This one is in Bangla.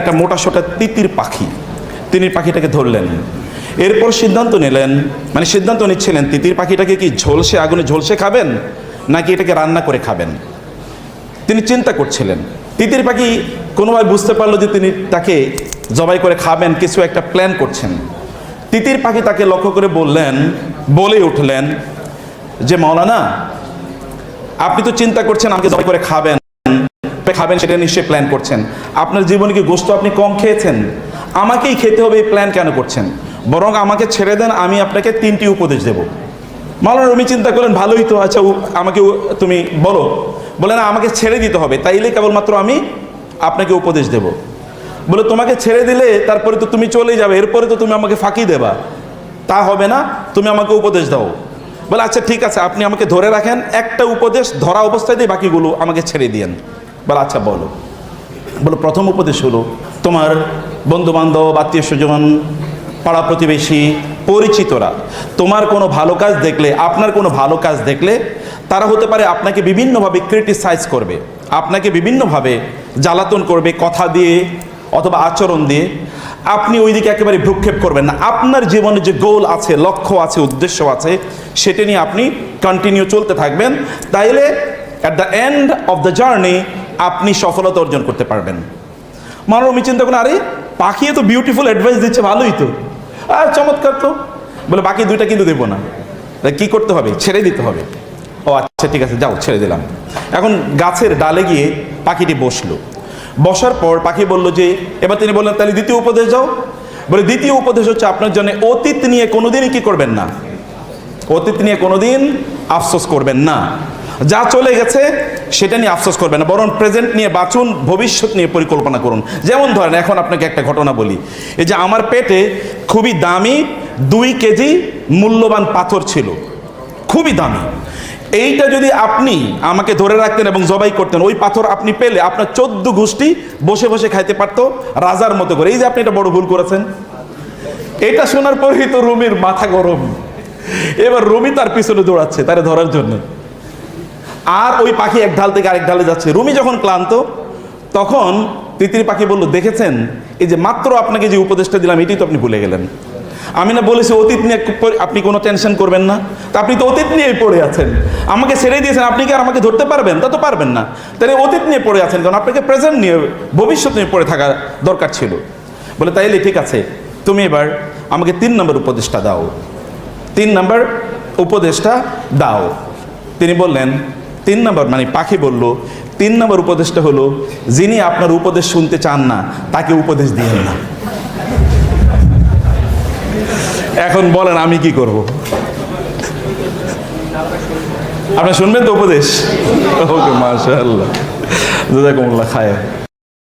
একটা মোটা সোটা তিতির পাখি। তিনি পাখিটাকে ধরলেন। এরপর সিদ্ধান্ত নিলেন মানে সিদ্ধান্ত নিচ্ছিলেন, তিতির পাখিটাকে কি ঝলসে আগুনে ঝলসে খাবেন, নাকি এটাকে রান্না করে খাবেন? তিনি চিন্তা করছিলেন। তিতির পাখি কোনোভাবে বুঝতে পারল যে তিনি তাকে জবাই করে খাবেন, কিছু একটা প্ল্যান করছেন। তিতির পাখি তাকে লক্ষ্য করে বললেন, বলে উঠলেন যে, মাওলানা, আপনি তো চিন্তা করছেন আমাকে জবাই করে খাবেন খাবেন, সেটা নিশ্চয়ই প্ল্যান করছেন। আপনার জীবনে কি গোস্ত আপনি কম খেয়েছেন? আমাকেই খেতে হবে এই প্ল্যান কেন করছেন? বরং আমাকে ছেড়ে দেন, আমি আপনাকে তিনটি উপদেশ দেব। মাওলানা রুমি চিন্তা করলেন, ভালোই তো আচ্ছা আমাকে তুমি বলো। বলে, না, আমাকে ছেড়ে দিতে হবে। তাইলে কেবলমাত্র আমি আপনাকে উপদেশ দেব। বলে, তোমাকে ছেড়ে দিলে তারপরে তো তুমি চলে যাবে, এরপরে তো তুমি আমাকে ফাঁকি দেবা। তা হবে না, তুমি আমাকে উপদেশ দাও। বলে আচ্ছা ঠিক আছে, আপনি আমাকে ধরে রাখেন, একটা উপদেশ ধরা অবস্থায় দিয়ে বাকিগুলো আমাকে ছেড়ে দিয়েন। বলে আচ্ছা বলো। বলো, প্রথম উপদেশ হলো, তোমার বন্ধু বান্ধব আত্মীয় স্বজন পাড়া প্রতিবেশী, পরিচিতরা, তোমার কোনো ভালো কাজ দেখলে, আপনার কোনো ভালো কাজ দেখলে, তারা হতে পারে আপনাকে বিভিন্নভাবে ক্রিটিসাইজ করবে, আপনাকে বিভিন্নভাবে জ্বালাতন করবে, কথা দিয়ে অথবা আচরণ দিয়ে। আপনি ওই দিকে একেবারে ভ্রুক্ষেপ করবেন না। আপনার জীবনে যে গোল আছে, লক্ষ্য আছে, উদ্দেশ্য আছে, সেটা নিয়ে আপনি কন্টিনিউ চলতে থাকবেন। তাইলে at the end of the journey আপনি সফলতা অর্জন করতে পারবেন। মানুষ আমি চিন্তা করেন আরে পাখি তো বিউটিফুল অ্যাডভাইস দিচ্ছে, ভালোই তো। আর চমৎকার তো। বলে, বাকি দুইটা কিন্তু দেবো না। কি করতে হবে? ছেড়ে দিতে হবে। ও আচ্ছা ঠিক আছে, যাও, ছেড়ে দিলাম। এখন গাছের ডালে গিয়ে পাখিটি বসল। বসার পর পাখি বলল যে, এবার তিনি বললেন, তাহলে দ্বিতীয় উপদেশ যাও বলে, দ্বিতীয় উপদেশ হচ্ছে, আপনার জন্য অতীত নিয়ে কোনোদিনই কি করবেন না। অতীত নিয়ে কোনোদিন আফসোস করবেন না। যা চলে গেছে সেটা নিয়ে আফসোস করবেন না, বরং প্রেজেন্ট নিয়ে বাঁচুন, ভবিষ্যৎ নিয়ে পরিকল্পনা করুন। যেমন ধরেন, এখন আপনাকে একটা ঘটনা বলি। এই যে আমার পেটে খুবই দামি দুই কেজি মূল্যবান পাথর ছিল। খুবই দামি। এইটা যদি আপনি আমাকে ধরে রাখতেন এবং জবাই করতেন, ওই পাথর আপনি পেলে আপনার চোদ্দ গোষ্ঠী বসে বসে খাইতে পারতো রাজার মতো করে। এই যে আপনি এটা বড় ভুল করেছেন। এটা শোনার পরেই তো রুমির মাথা গরম। এবার রুমি তার পিছনে দৌড়াচ্ছে তারে ধরার জন্য। আর ওই পাখি এক ঢাল থেকে আরেক ঢালে যাচ্ছে। রুমি যখন ক্লান্ত, তখন তিতির পাখি বলল, দেখেছেন? এই যে মাত্র আপনাকে যে উপদেশটা দিলাম, এটাই তো আপনি ভুলে গেলেন। আমি না বলেছি অতীত নিয়ে আপনি কোনো টেনশন করবেন না। তা আপনি তো অতীত নিয়েই পড়ে আছেন। আমাকে ছেড়ে দিয়েছেন, আপনি কি আর আমাকে ধরতে পারবেন? তা তো পারবেন না। তাহলে অতীত নিয়ে পড়ে আছেন কারণ আপনাকে প্রেজেন্ট নিয়ে, ভবিষ্যৎ নিয়ে পড়ে থাকা দরকার ছিল। বলে, তাইলে ঠিক আছে, তুমি এবার আমাকে তিন নম্বর উপদেশটা দাও। তিন নম্বর উপদেশটা দাও। তিনি বললেন তিন নম্বর মানে পাখি বলল, তিন নম্বর উপদেশটা হলো, যিনি আপনার উপদেশ শুনতে চান না, তাকে উপদেশ দিয়েন না। এখন বলেন, আমি কি করব? আপনার শুনবেন তো উপদেশ? ওকে, মাশাআল্লাহ। জাজাকুমুল্লাহ খায়